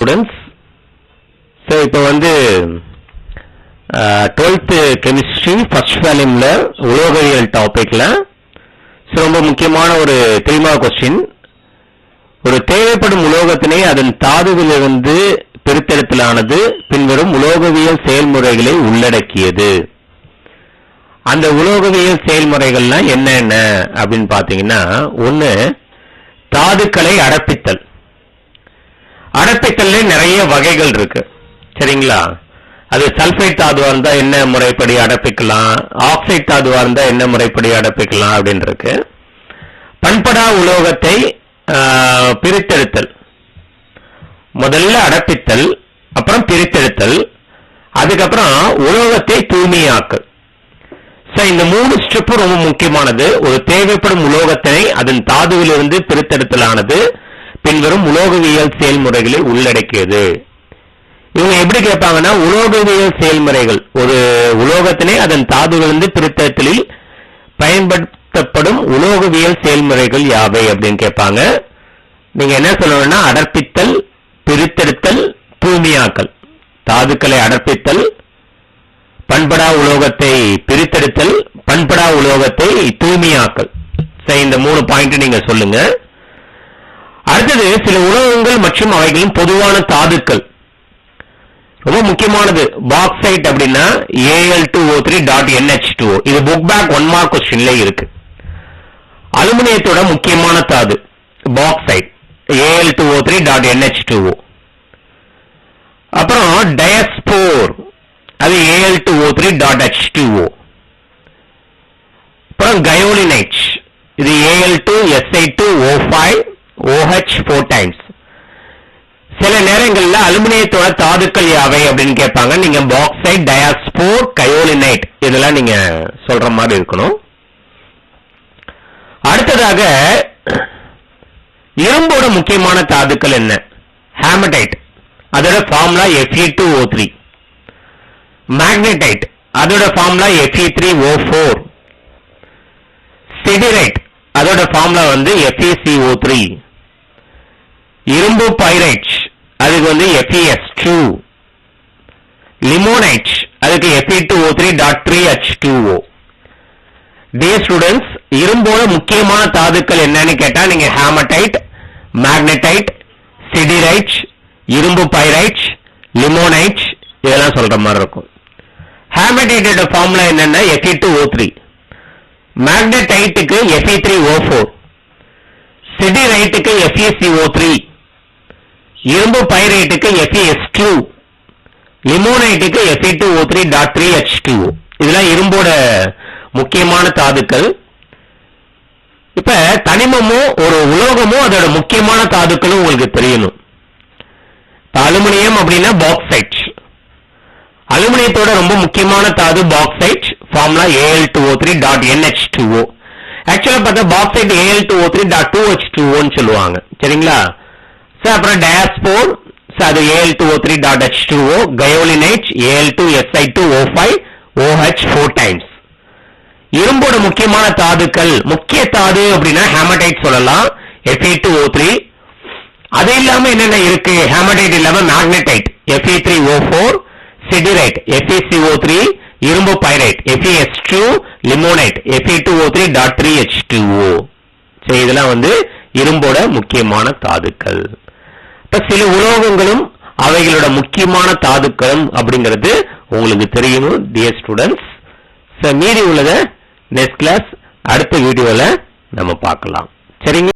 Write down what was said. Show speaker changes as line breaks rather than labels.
Students so இப்போ வந்து twelfth chemistry first வேல்யூமில் உலோகவியல் டாபிக்ல ஸோ ரொம்ப முக்கியமான ஒரு தெரியுமா கொஸ்டின் ஒரு தேவைப்படும் உலோகத்தினை அதன் தாதுவிலிருந்து பிரித்தெடுத்தலானது பின்வரும் உலோகவியல் செயல்முறைகளை உள்ளடக்கியது. அந்த உலோகவியல் செயல்முறைகள்லாம் என்னென்ன? அப்படின்னு பார்த்தீங்கன்னா ஒன்று தாதுக்களை அடப்பித்தல். அடப்பித்தல்ல நிறைய வகைகள் இருக்கு. சரிங்களா? அது சல்பைட் தாதுவா இருந்தா என்ன முறைப்படி அடப்பிக்கலாம்? ஆக்சைட் தாதுவா இருந்தா என்ன முறைப்படி அடப்பிக்கலாம் அப்படின்னு இருக்கு. பண்படா உலோகத்தை ஆஹ், பிரித்தெடுத்தல். முதல்ல அடப்பித்தல் அப்புறம் பிரித்தெடுத்தல் அதுக்கப்புறம் உலோகத்தை தூய்மையாக்கல். சார் இந்த மூணு ஸ்டெப் ரொம்ப முக்கியமானது. ஒரு தேவைப்படும் உலோகத்தினை அதன் தாதுவிலிருந்து பிரித்தெடுத்தலானது. பின்வரும் உலோகவியல் செயல்முறைகளை உள்ளடக்கியது. இவங்க எப்படி கேட்பாங்கன்னா உலோகவியல் செயல்முறைகள். ஒரு உலோகத்தினை அதன் தாதுவிலிருந்து திருத்தத்தில் பயன்படுத்தப்படும் உலோகவியல் செயல்முறைகள் யாவை அப்படின்னு கேட்பாங்க. நீங்க என்ன சொல்லணும்னா அடர்ப்பித்தல் பிரித்தெடுத்தல் தூய்மையாக்கல் தாதுக்களை அடர்ப்பித்தல் பண்படா உலோகத்தை பிரித்தெடுத்தல் பண்படா உலோகத்தை தூய்மையாக்கல் சரி இந்த மூணு பாயிண்ட் நீங்க சொல்லுங்க. அடுத்தது சில உலோகங்கள் மற்றும் அவைகளின் பொதுவான தாதுக்கள். ரொம்ப முக்கியமானது பாக்சைட் அப்படின்னா AL two O three dot NH two இது புக் பேக் ஒன் மார்க் கொஸ்டின்ல இருக்கு. அலுமினியத்தோட முக்கியமான தாது bauxite AL two O three dot NH two அப்புறம் டயஸ்போர் அது AL two O three dot H two O அப்புறம் கயோலினைட் இது AL two SI two O five OH four times சில நேரங்கள்ல அலுமினியத்தோட தாதுக்கள் யாவை அப்படின்னு கேட்பாங்க. நீங்க பாக்சைட் டயாஸ்போர் கயோலினைட் இதெல்லாம் நீங்க சொல்ற மாதிரி இருக்கணும். அடுத்ததாக இரும்போட முக்கியமான தாதுக்கள் என்ன? ஹேமடைட் அதோட formula F E two O three magnetite அதோட formula F E three O four siderite அதோட ஃபார்முலா வந்து F E C O three இரும்பு பைரைட் அதுக்கு வந்து எஃப்இஎஸ் டூ லிமோனைட் அதுக்கு FE two O three dot three H two O டே students இரும்போட முக்கியமான தாதுக்கள் என்னன்னு கேட்டா நீங்க ஹேமடைட் மேக்னடைட் சிடிரைட் இரும்பு பைரைட் லிமோனைட் இதெல்லாம் சொல்ற மாதிரி இருக்கும். ஹேமடைட்டோட ஃபார்முலா என்னன்னா எஃப்இ டூ ஓ த்ரீ மேக்னடைட்டுக்கு எஃப்இ த்ரீ ஓ ஃபோர் சிடிரைட்டுக்கு எஃப்இசிஓ த்ரீ இரும்பு பைரேட்டுக்கு FES two லிமோனைட்டுக்கு FE two O three dot three H two இதெல்லாம் இரும்போட முக்கியமான தாதுக்கள். இப்ப தனிமமும் ஒரு உலோகமும் அதோட முக்கியமான தாதுக்களும் உங்களுக்கு தெரியணும். அலுமினியம் அப்படின்னா பாக்சைட் அலுமினியத்தோட ரொம்ப முக்கியமான தாது bauxite formula AL two O three dot NH two O ஆக்சுவலா பார்த்தா bauxite AL two O three dot two H two ஓன்னு சொல்லுவாங்க. சரிங்களா? சார் அப்புறம் டயாஸ்போர் சார் அது AL two O three dot H two O kaolinite AL two SI two O five OH four times இரும்போட முக்கியமான தாதுக்கள் முக்கிய தாது அப்படின்னா ஹேமடைட் சொல்லலாம் எஃப்இ டூ ஓ த்ரீ அது இல்லாம என்னென்ன இருக்கு? ஹேமடைட் இல்லாம magnetite FE three O four siderite O three இரும்பு pyrite FES two limonite FE two O three dot three H two O சரி இதெல்லாம் வந்து இரும்போட முக்கியமான தாதுக்கள். இப்ப சில உலோகங்களும் அவைகளோட முக்கியமான தாதுக்களும் அப்படிங்கிறது உங்களுக்கு தெரியணும் டியர் ஸ்டூடெண்ட்ஸ் மீதி உள்ளத நெக்ஸ்ட் கிளாஸ் அடுத்த வீடியோல நம்ம பார்க்கலாம். சரிங்க